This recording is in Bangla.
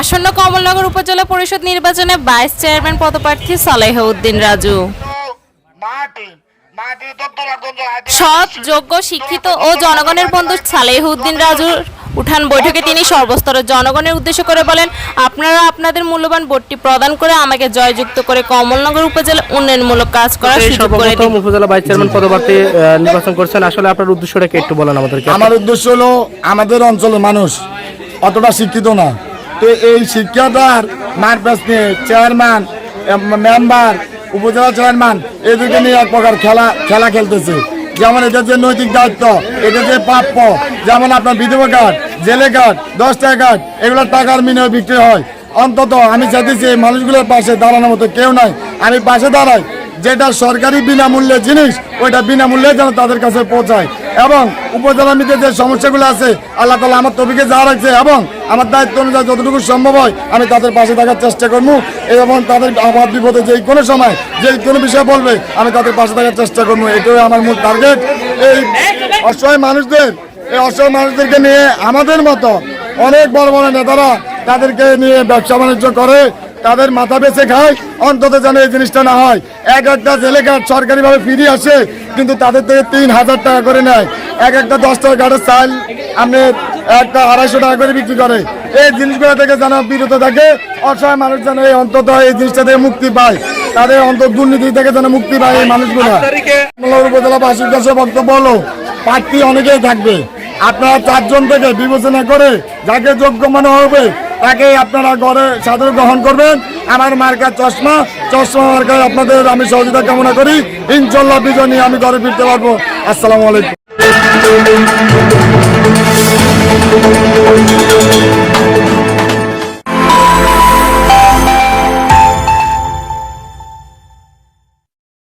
আসন্ন কমলনগর উপজেলা পরিষদ নির্বাচনে ভাইস চেয়ারম্যান পদপ্রার্থী সালেহ উদ্দিন রাজু। সৎ যোগ্য শিক্ষিত ও জনগণের বন্ধু সালেহ উদ্দিন রাজুর উঠান বৈঠকে তিনি সর্বস্তরের জনগণের উদ্দেশ্য করে বলেন আপনারা আপনাদের মূল্যবান ভোটটি প্রদান করে আমাকে জয়যুক্ত করে কমলনগর উপজেলা উন্নয়নমূলক কাজ করার সুযোগ করে সর্বপ্রথম দিন। উপজেলা ভাইস চেয়ারম্যান পদপ্রার্থী নির্বাচন করছেন। আসলে আপনার উদ্দেশ্যটা কি একটু বলেন আমাদেরকে? আমার উদ্দেশ্য হলো আমাদের অঞ্চলের মানুষ অতটা শিক্ষিত না। তো এই শিক্ষাটার মারপ্যাচ নিয়ে চেয়ারম্যান মেম্বার, উপজেলা চেয়ারম্যান, এদেরকে নিয়ে এক প্রকার খেলা খেলা খেলতেছে। যেমন এটা যে নৈতিক দায়িত্ব, এটা যে প্রাপ্য, যেমন আপনার বিধবা কার্ড, জেলে কার্ড, দশ টাকা কার্ড, এগুলো টাকার বিনিয়োগ বিক্রি হয়। অন্তত আমি চাইতেছি এই মানুষগুলোর পাশে দাঁড়ানোর মতো কেউ নাই। আমি পাশে দাঁড়াই, যেটা সরকারি বিনামূল্যে জিনিস, ওইটা বিনামূল্যে যেন তাদের কাছে পৌঁছায়। এবং উপজেলার মধ্যে যে সমস্যাগুলো আছে, আল্লাহ তালা আমার তবিকে যা রাখছে এবং আমার দায়িত্ব অনুযায়ী যতটুকু সম্ভব হয়, আমি তাদের পাশে থাকার চেষ্টা করব। এবং তাদের আমার বিপদে যে কোনো সময়, যে কোনো বিষয় বলবে, আমি তাদের পাশে থাকার চেষ্টা করব। এটাই আমার মূল টার্গেট এই অসহায় মানুষদের, এই অসহায় মানুষদেরকে নিয়ে আমাদের মতো অনেক বড় বড় নেতারা তাদেরকে নিয়ে ব্যবসা বাণিজ্য করে। তাদের মাথা বেঁচে খায় অন্তত যেন এই জিনিসটা না হয়। এক একটা জেলে কার্ড সরকারিভাবে ফিরে আসে কিন্তু তাদের থেকে তিন হাজার টাকা করে নেয়। এক একটা দশ টাকা কার্ডের চাল আপনি একটা আড়াইশো টাকা করে বিক্রি করে। এই জিনিসগুলো থেকে যেন বিরত থাকে অসহায় মানুষ যেন এই অন্তত এই জিনিসটা থেকে মুক্তি পায়। তাদের অন্তত দুর্নীতি থেকে যেন মুক্তি পায় এই মানুষগুলো। উপজেলা বাসীর কাছে বক্তব্য হলো প্রার্থী অনেকেই থাকবে। আপনারা চারজন থেকে বিবেচনা করে যাকে যোগ্য মনে হবে তাকে আপনারা ঘরে সাদর গ্রহণ করবেন। আমার মার্কার চশমা চশমা মার্কার আপনাদের আমি সহযোগিতা কামনা করি। ইনশাল্লাহ বিজয় নিয়ে আমি ঘরে ফিরতে পারব। আসসালামু আলাইকুম।